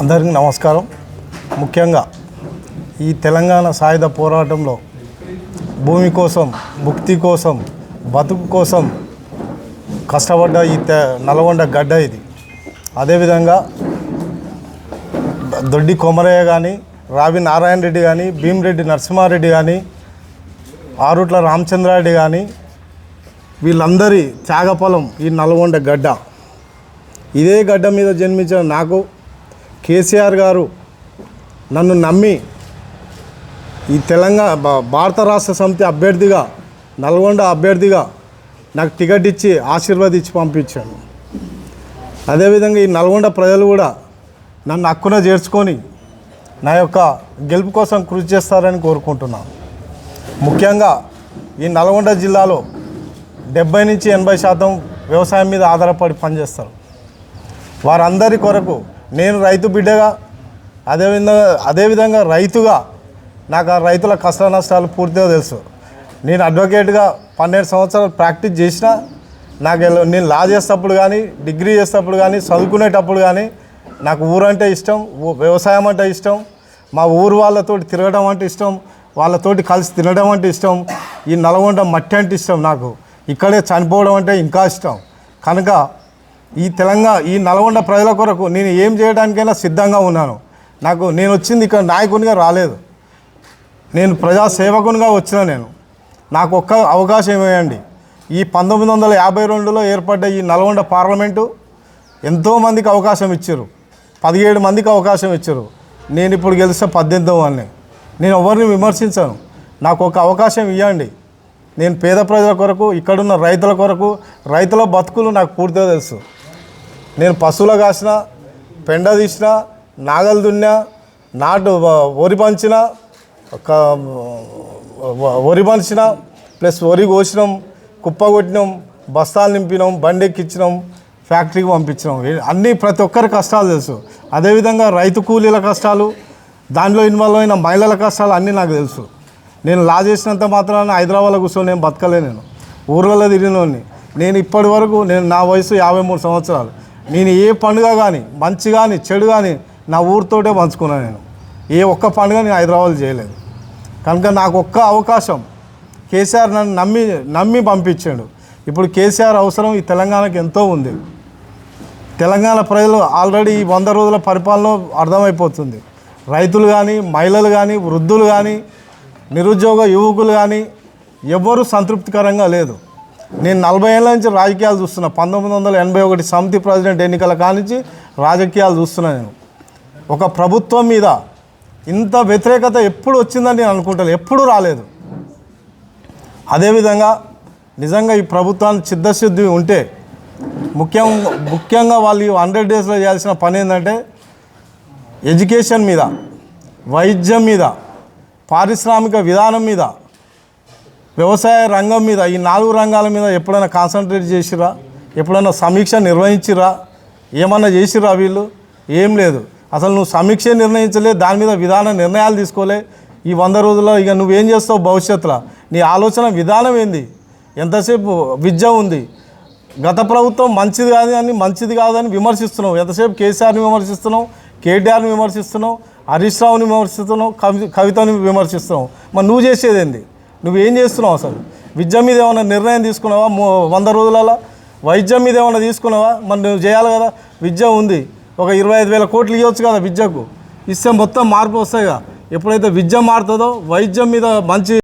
అందరికీ నమస్కారం. ముఖ్యంగా ఈ తెలంగాణ సాయుధ పోరాటంలో భూమి కోసం ముక్తి కోసం బతుకు కోసం కష్టపడ్డ ఈ తె నల్గొండ గడ్డ ఇది. అదేవిధంగా దొడ్డి కొమరయ్య కానీ రావి నారాయణ రెడ్డి కానీ భీమిరెడ్డి నరసింహారెడ్డి కానీ ఆరుట్ల రామచంద్రారెడ్డి కానీ వీళ్ళందరి త్యాగఫలం ఈ నల్గొండ గడ్డ. ఇదే గడ్డ మీద జన్మించిన నాకు కేసీఆర్ గారు నన్ను నమ్మి ఈ తెలంగాణ భారత రాష్ట్ర సమితి అభ్యర్థిగా నల్గొండ అభ్యర్థిగా నాకు టికెట్ ఇచ్చి ఆశీర్వదించి పంపించాను అదేవిధంగా ఈ నల్గొండ ప్రజలు కూడా నన్ను హక్కున చేర్చుకొని నా యొక్క గెలుపు కోసం కృషి చేస్తారని కోరుకుంటున్నాను. ముఖ్యంగా ఈ నల్గొండ జిల్లాలో డెబ్బై నుంచి ఎనభై శాతం వ్యవసాయం మీద ఆధారపడి పనిచేస్తారు. వారందరి కొరకు నేను రైతు బిడ్డగా అదేవిధంగా అదేవిధంగా రైతుగా నాకు ఆ రైతుల కష్ట నష్టాలు పూర్తిగా తెలుసు. నేను అడ్వకేట్గా పన్నెండు సంవత్సరాలు ప్రాక్టీస్ చేసిన నాకు నేను లా చేసేటప్పుడు కానీ డిగ్రీ చేసేటప్పుడు కానీ చదువుకునేటప్పుడు కానీ నాకు ఊరంటే ఇష్టం వ్యవసాయం అంటే ఇష్టం మా ఊరు వాళ్ళతోటి తిరగడం అంటే ఇష్టం వాళ్ళతోటి కలిసి తినడం అంటే ఇష్టం ఈ నల్గొండ మట్టి అంటే ఇష్టం నాకు. ఇక్కడే చనిపోవడం అంటే ఇంకా ఇష్టం. కనుక ఈ తెలంగాణ ఈ నల్గొండ ప్రజల కొరకు నేను ఏం చేయడానికైనా సిద్ధంగా ఉన్నాను. నాకు నేను వచ్చింది ఇక్కడ నాయకునిగా రాలేదు. నేను ప్రజాసేవకునిగా వచ్చిన నేను. నాకు ఒక్క అవకాశం ఇవ్వండి. ఈ పంతొమ్మిది వందల యాభై రెండులో ఏర్పడ్డ ఈ నల్గొండ పార్లమెంటు ఎంతోమందికి అవకాశం ఇచ్చారు. పదిహేడు మందికి అవకాశం ఇచ్చారు. నేను ఇప్పుడు గెలిస్తే పద్దెనిమిదో వాళ్ళని నేను ఎవరిని విమర్శించాను. నాకు ఒక అవకాశం ఇవ్వండి. నేను పేద ప్రజల కొరకు ఇక్కడున్న రైతుల కొరకు రైతుల బతుకులు నాకు పూర్తిగా తెలుసు. నేను పశువులు కాసిన పెండ తీసిన నాగలు దున్నా నాటు వరి పంచిన ఒక వరి పంచిన ప్లస్ వరి కోసినాం కుప్ప కొట్టినాం బస్తాలు నింపినాం బండి ఎక్కించినాం ఫ్యాక్టరీకి పంపించినాం. అన్నీ ప్రతి ఒక్కరి కష్టాలు తెలుసు. అదేవిధంగా రైతు కూలీల కష్టాలు దానిలో ఇన్వాల్వ్ అయిన మహిళల కష్టాలు అన్నీ నాకు తెలుసు. నేను లా చేసినంత మాత్రాన హైదరాబాద్లో కూర్చొని నేను బతకలే నేను. ఊర్లలో తిరిగినోడిని. నేను ఇప్పటి వరకు నేను నా వయసు యాభై మూడు సంవత్సరాలు. నేను ఏ పండుగ కానీ మంచి కానీ చెడు కానీ నా ఊరితోటే పంచుకున్నాను నేను. ఏ ఒక్క పండుగ నేను హైదరాబాద్ చేయలేదు. కనుక నాకు ఒక్క అవకాశం కేసీఆర్ నన్ను నమ్మి నమ్మి పంపించాడు. ఇప్పుడు కేసీఆర్ అవసరం ఈ తెలంగాణకు ఎంతో ఉంది. తెలంగాణ ప్రజలు ఆల్రెడీ ఈ వంద రోజుల పరిపాలన అర్థమైపోతుంది. రైతులు కానీ మహిళలు కానీ వృద్ధులు కానీ నిరుద్యోగ యువకులు కానీ ఎవ్వరూ సంతృప్తికరంగా లేదు. నేను నలభై ఏళ్ళ నుంచి రాజకీయాలు చూస్తున్నా. పంతొమ్మిది వందల ఎనభై ఒకటి సమితి ప్రెసిడెంట్ ఎన్నికల కానించి రాజకీయాలు చూస్తున్నా నేను. ఒక ప్రభుత్వం మీద ఇంత వ్యతిరేకత ఎప్పుడు వచ్చిందని నేను అనుకుంటాను ఎప్పుడూ రాలేదు. అదేవిధంగా నిజంగా ఈ ప్రభుత్వానికి చిత్తశుద్ధి ఉంటే ముఖ్యం ముఖ్యంగా వాళ్ళు హండ్రెడ్ డేస్లో చేయాల్సిన పని ఏంటంటే ఎడ్యుకేషన్ మీద వైద్యం మీద పారిశ్రామిక విధానం మీద వ్యవసాయ రంగం మీద ఈ నాలుగు రంగాల మీద ఎప్పుడైనా కాన్సన్ట్రేట్ చేసిరా? ఎప్పుడైనా సమీక్ష నిర్వహించిరా? ఏమన్నా చేసిరా వీళ్ళు? ఏం లేదు. అసలు నువ్వు సమీక్ష నిర్ణయించలే దాని మీద విధాన నిర్ణయాలు తీసుకోలే. ఈ వంద రోజుల్లో ఇక నువ్వేం చేస్తావు భవిష్యత్తులో? నీ ఆలోచన విధానం ఏంది? ఎంతసేపు విద్య ఉంది? గత ప్రభుత్వం మంచిది కాదు అని మంచిది కాదని విమర్శిస్తున్నావు. ఎంతసేపు కేసీఆర్ని విమర్శిస్తున్నావు? కేటీఆర్ని విమర్శిస్తున్నావు? హరీష్ రావుని విమర్శిస్తున్నావు? కవి కవితని విమర్శిస్తున్నావు? మరి నువ్వు చేసేది ఏంది? నువ్వేం చేస్తున్నావు అసలు? విద్య మీద ఏమైనా నిర్ణయం తీసుకున్నావా? వంద రోజులలో? వైద్యం మీద ఏమైనా తీసుకున్నావా? మరి నువ్వు చేయాలి కదా. విద్య ఉంది. ఒక ఇరవై ఐదు వేల కోట్లు ఇవ్వచ్చు కదా విద్యకు. ఇస్తే మొత్తం మార్పు వస్తాయిగా ఎప్పుడైతే విద్య మారుతుందో వైద్యం మీద మంచి